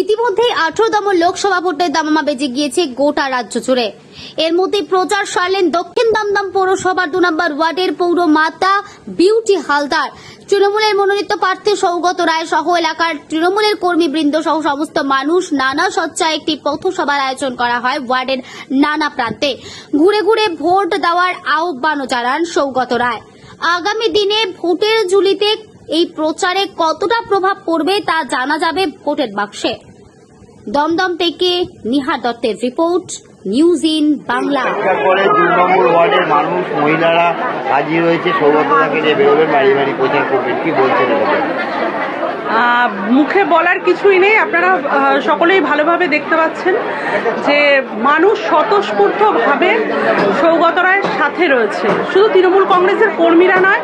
ইতিমধ্যেই আঠারোতম লোকসভা ভোটের দামামা বেজে গিয়েছে গোটা রাজ্য জুড়ে। এর মধ্যে প্রচার সারলেন দক্ষিণ দমদম পৌরসভার দু নম্বর ওয়ার্ডের পৌর মাতা বিউটি হালদার। তৃণমূলের মনোনীত প্রার্থী সৌগত রায় সহ এলাকার তৃণমূলের কর্মীবৃন্দ সহ সমস্ত মানুষ নানা সজ্জায় একটি পথসভার আয়োজন করা হয় ওয়ার্ডের নানা প্রান্তে। ঘুরে ঘুরে ভোট দেওয়ার আহ্বানও জানান সৌগত রায়। আগামী দিনে ভোটের ঝুলিতে এই প্রচারে কতটা প্রভাব পড়বে তা জানা যাবে ভোটের বাক্সে। দমদম থেকে নিহার দত্তের report news in Bangla. Number ওয়ার্ডের মানুষ মহিলারা হাজির হয়েছে সৌগতদাকে নিয়ে বেরোবেন বাড়ি বাড়ি প্রচার করবেন কি বলছেন আহ, মুখে বলার কিছুই নেই। আপনারা সকলেই ভালোভাবে দেখতে পাচ্ছেন যে মানুষ স্বতঃস্ফূর্তভাবে সৌগত রায়ের সাথে রয়েছে। শুধু তৃণমূল কংগ্রেসের কর্মীরা নয়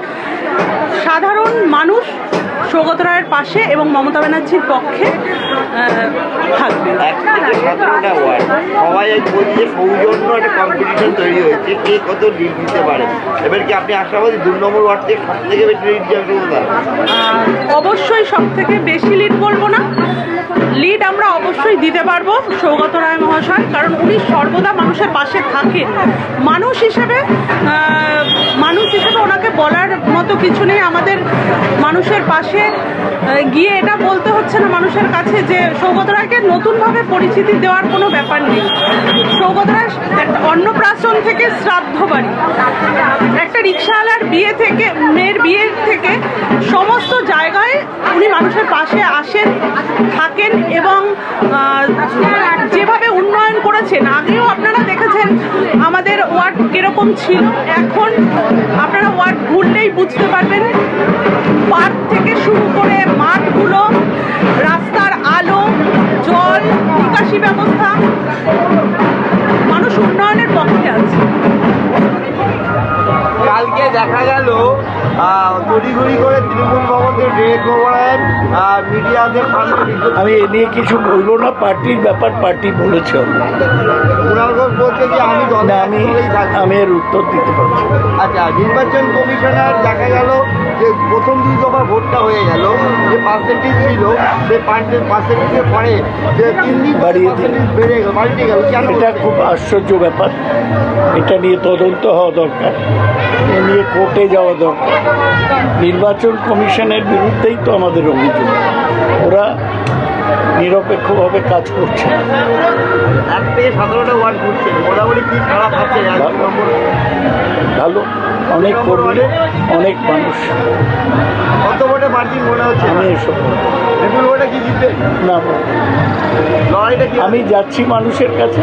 সাধারণ মানুষ সৌগত রায়ের পাশে এবং মমতা ব্যানার্জির পক্ষে থাকবে। সবাই সৌজন্য একটা কম্পিটিশন তৈরি হয়েছে কে কত লিড দিতে পারে। এবার কি আপনি আশাবাদী দু নম্বর ওয়ার্ড থেকে সব থেকে বেশি লিড অবশ্যই সব থেকে বেশি লিড বলব না। লিড আমরা অবশ্যই দিতে পারব সৌগত রায় মহাশয়, কারণ উনি সর্বদা মানুষের পাশে থাকেন। মানুষ হিসেবে মানুষ হিসেবে ওনাকে বলার মতো কিছু নেই। আমাদের মানুষের পাশে গিয়ে এটা বলতে হচ্ছে না মানুষের কাছে যে সৌগত রায়কে নতুনভাবে পরিচিতি দেওয়ার কোনো ব্যাপার নেই। সৌগত রায় একটা অন্নপ্রাশন থেকে শ্রাদ্ধ বাড়ি। একটা রিক্সাওয়ালার বিয়ে থেকে, মেয়ের বিয়ে থেকে সমস্ত জায়গায় উনি মানুষের পাশে আসেন। থাকেন এবং যেভাবে উন্নয়ন করেছেন, আগেও আপনারা দেখেছেন আমাদের ওয়ার্ড কীরকম ছিল। এখন আপনারা ওয়ার্ড ঘুরলেই বুঝতে পারবেন। পার্ক থেকে শুরু করে মাঠগুলো, রাস্তার আলো, জল, নিকাশি ব্যবস্থা, মানুষ উন্নয়নের পক্ষে আছে। কালকে দেখা গেল তড়িঘড়ি করে তৃণমূল ভবনকে ড্রেক ওভারায় মিডিয়াদের আমি এ নিয়ে কিছু বলব না পার্টির ব্যাপার পার্টি বলেছে ঘোষ যে আমি আমি আমি এর উত্তর দিতে পারছি আচ্ছা নির্বাচন কমিশনার দেখা গেল যে প্রথম দুই দফা ভোটটা হয়ে গেল যে পার্সেন্টেজ ছিল সেই পার্সেন্টেজের পরে যে তিন দিন বাড়িয়ে। বেড়ে গেল পাল্টে গেল এটা খুব আশ্চর্য ব্যাপার। এটা নিয়ে তদন্ত হওয়া দরকার। এ নিয়ে কোর্টে যাওয়া দরকার। নির্বাচন কমিশনের বিরুদ্ধেই তো আমাদের অভিযোগ। ওরা নিরপেক্ষভাবে কাজ করছে। ভালো। অনেক কর্মী অনেক মানুষ। কত ভোটে মার্জিন মনে হচ্ছে? আমি এসব। কি জিতবে? না আমি যাচ্ছি মানুষের কাছে।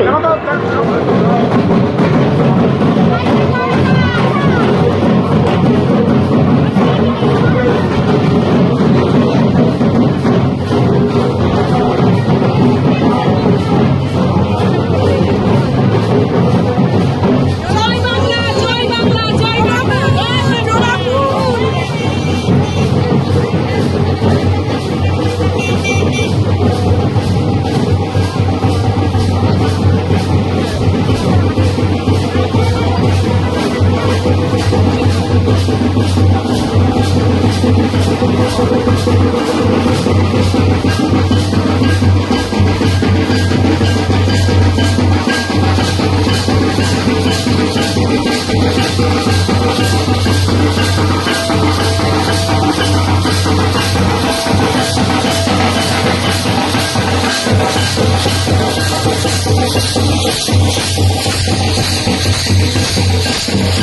たくさん。